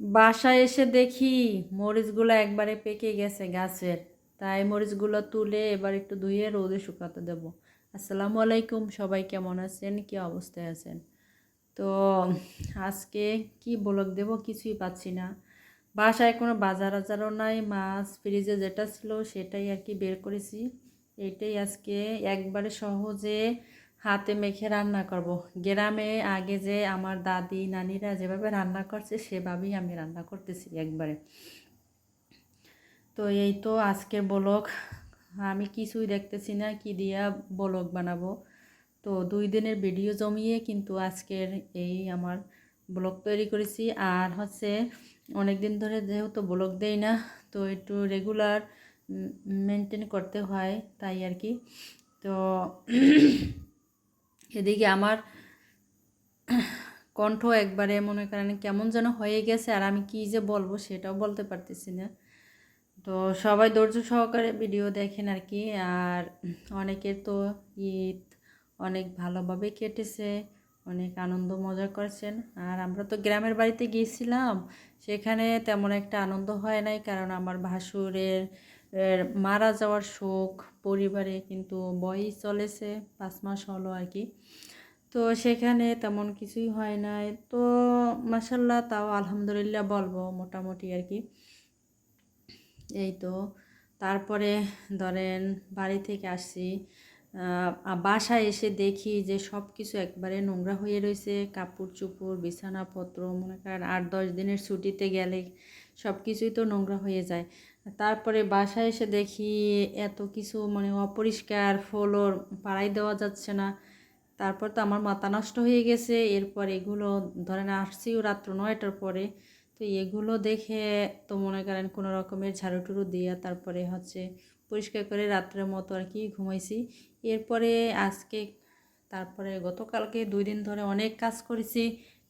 বাসায় এসে দেখি মরিচগুলো একবারে পেকে গেছে গাছের। তাই মরিচগুলো তুলে এবার একটু ধুয়ে রোদে শুকাতে দেবো। আসসালামু আলাইকুম, সবাই কেমন আছেন? কি অবস্থায় আছেন? তো আজকে কি বলক দেব কিছুই পাচ্ছি না। বাসায় কোনো বাজার আজারও নাই, মাছ ফ্রিজে যেটা ছিল সেটাই আর কি বের করেছি। এটাই আজকে একবারে সহজে হাতে মেখে রান্না করব। গ্রামে আগে যে আমার দাদি, নানিরা যেভাবে রান্না করছে, সেভাবেই আমি রান্না করতেছি একবারে। তো এই তো আজকের বলক আমি কিছুই দেখতেছি না, কি দিয়া বলক বানাবো। তো দুই দিনের ভিডিও জমিয়ে কিন্তু আজকের এই আমার ব্লগ তৈরি করেছি। আর হচ্ছে অনেক দিন ধরে যেহেতু ব্লগ দেই না, তো একটু রেগুলার মেনটেন করতে হয়, তাই আর কি। তো এদিকে আমার কণ্ঠ একবারে মনে করেন কেমন যেন হয়ে গেছে, আর আমি কী যে বলব সেটাও বলতে পারতেছি না। তো সবাই ধৈর্য সহকারে ভিডিও দেখেন আর কি, আর অনেকের তো ঈদ অনেক ভালোভাবে কেটেছে, অনেক আনন্দ মজা করেছেন। আর আমরা তো গ্রামের বাড়িতে গিয়েছিলাম, সেখানে তেমন একটা আনন্দ হয় নাই, কারণ আমার ভাসুরের মারা যাওয়ার শোক পরিবারে কিন্তু বয়ই চলেছে, পাঁচ মাস হলো আর কি। তো সেখানে তেমন কিছুই হয় নাই। তো মাসাল্লাহ তাও আলহামদুলিল্লাহ বলব মোটামুটি আর কি। এই তো, তারপরে ধরেন বাড়ি থেকে আসছি। বাসায় এসে দেখি যে সব কিছু একবারে নোংরা হয়ে রয়েছে কাপড় চুপড় বিছানাপত্র, মনে করেন আট দশ দিনের ছুটিতে গেলে সব কিছুই তো নোংরা হয়ে যায়। তারপরে বাসায় এসে দেখি এত কিছু মানে অপরিষ্কার, ফলোর পাড়াই দেওয়া যাচ্ছে না। তারপর তো আমার মাথা নষ্ট হয়ে গেছে, এরপর এগুলো ধরেন আসছিও রাত্র নয়টার পরে। তো এগুলো দেখে তো মনে করেন কোনো রকমের ঝাড়ু টুড়ু দিয়ে তারপরে হচ্ছে পরিষ্কার করে রাত্রের মতো আর কি ঘুমাইছি। এরপরে আজকে তারপরে গতকালকে দুই দিন ধরে অনেক কাজ করেছি।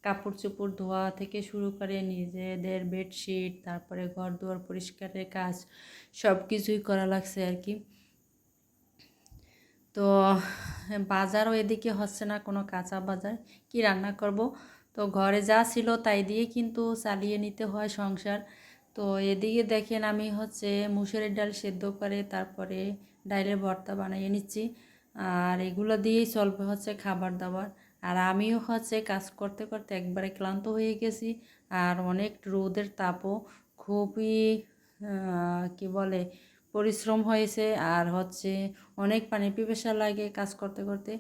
কাপড় চোপড় ধোয়া থেকে শুরু করে নিজেদের বেডশিট, তারপরে ঘর দুয়ার পরিষ্কারের কাজ সব কিছুই করা লাগছে আর কি। তো বাজারও এদিকে হচ্ছে না, কোনো কাঁচা বাজার। কি রান্না করব? তো ঘরে যা ছিল তাই দিয়ে কিন্তু চালিয়ে নিতে হয় সংসার। তো এদিকে দেখেন আমি হচ্ছে মুসুরের ডাল সেদ্ধ করে তারপরে ডাইলের ভর্তা বানিয়ে নিচ্ছি। আর এগুলো দিয়েই চলবে হচ্ছে খাবার দাবার। আর আমিও হচ্ছে কাজ করতে করতে একবারে ক্লান্ত হয়ে গেছি আর অনেক রোদের তাপও খুবই কি বলে, পরিশ্রম হয়েছে আর হচ্ছে অনেক পানি পিপাসা লাগে কাজ করতে করতে।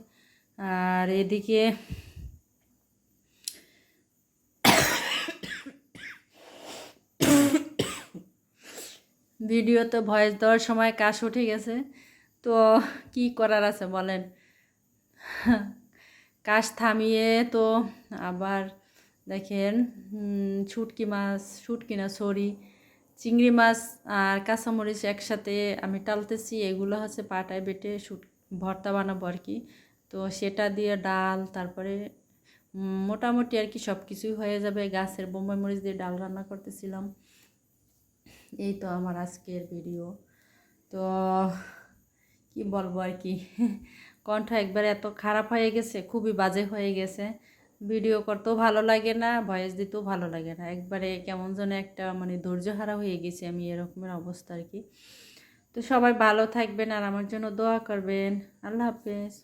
আর এদিকে ভিডিওতে ভয়েস দেওয়ার সময় কাশ উঠে গেছে। তো কি করার আছে বলেন? কাশ থামিয়ে তো আবার দেখেন শুটকি মাছ, শুটকি না, সরি, চিংড়ি মাছ আর কাঁচামরিচ একসাথে আমি টালতেছি। এগুলো হচ্ছে পাটায় বেটে শুট, ভর্তা বানাবো আর কি। তো সেটা দিয়ে ডাল, তারপরে মোটামুটি আর কি সব কিছুই হয়ে যাবে। গাছের বোম্বাই মরিচ দিয়ে ডাল রান্না করতেছিলাম। এই তো আমার আজকের ভিডিও তো, কি বলব আর কি? কণ্ঠ একবার এত খারাপ হয়ে গেছে, খুবই বাজে হয়ে গেছে। ভিডিও করতেও ভালো লাগে না ভয়েস দিতেও ভালো লাগে না। একবারে কেমন যেন একটা মানে ধৈর্য হারা হয়ে গেছি আমি এরকমের অবস্থা আর কি। তো সবাই ভালো থাকবেন আর আমার জন্য দোয়া করবেন। আল্লাহ হাফেজ।